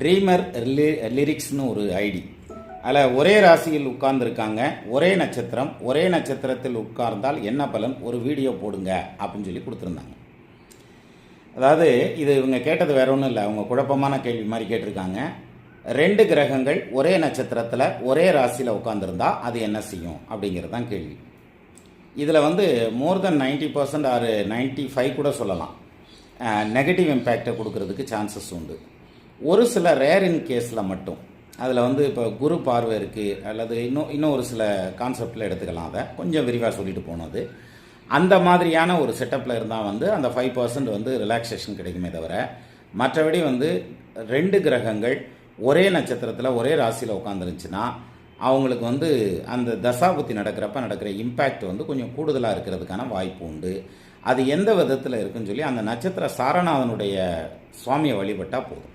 Trimmer லிரிக்ஸ்னு ஒரு ID அதில் ஒரே ராசியில் உட்கார்ந்துருக்காங்க. ஒரே நட்சத்திரம். ஒரே நட்சத்திரத்தில் உட்கார்ந்தால் என்ன பலன்? ஒரு வீடியோ போடுங்க அப்படின்னு சொல்லி கொடுத்துருந்தாங்க. அதாவது இது இவங்க கேட்டது வேற ஒன்றும் இல்லை. அவங்க குழப்பமான கேள்வி மாதிரி கேட்டிருக்காங்க. ரெண்டு கிரகங்கள் ஒரே நட்சத்திரத்தில் ஒரே ராசியில் உட்காந்துருந்தா அது என்ன செய்யும் அப்படிங்கிறது தான் கேள்வி. இதில் வந்து more than ninety percent or ninety five கூட சொல்லலாம். நெகட்டிவ் இம்பேக்டை கொடுக்கறதுக்கு சான்சஸ் உண்டு. ஒரு சில ரேரின் கேஸில் மட்டும். அதில் வந்து இப்போ குரு பார்வை இருக்குது அல்லது இன்னும் இன்னும் ஒரு சில கான்செப்டில் எடுத்துக்கலாம் அதை. கொஞ்சம் விரிவாக சொல்லிட்டு போனது அந்த மாதிரியான ஒரு செட்டப்பில் இருந்தால் வந்து அந்த ஃபைவ் பர்சன்ட் வந்து ரிலாக்ஸேஷன் கிடைக்குமே தவிர மற்றபடி வந்து ரெண்டு கிரகங்கள் ஒரே நட்சத்திரத்தில் ஒரே ராசியில் உட்காந்துருந்துச்சுன்னா அவங்களுக்கு வந்து அந்த தசாபுத்தி நடக்கிறப்ப நடக்கிற இம்பேக்ட் வந்து கொஞ்சம் கூடுதலாக இருக்கிறதுக்கான வாய்ப்பு உண்டு. அது எந்த விதத்தில் இருக்குன்னு சொல்லி அந்த நட்சத்திர சாரநாதனுடைய சுவாமியை வழிபட்டால் போதும்.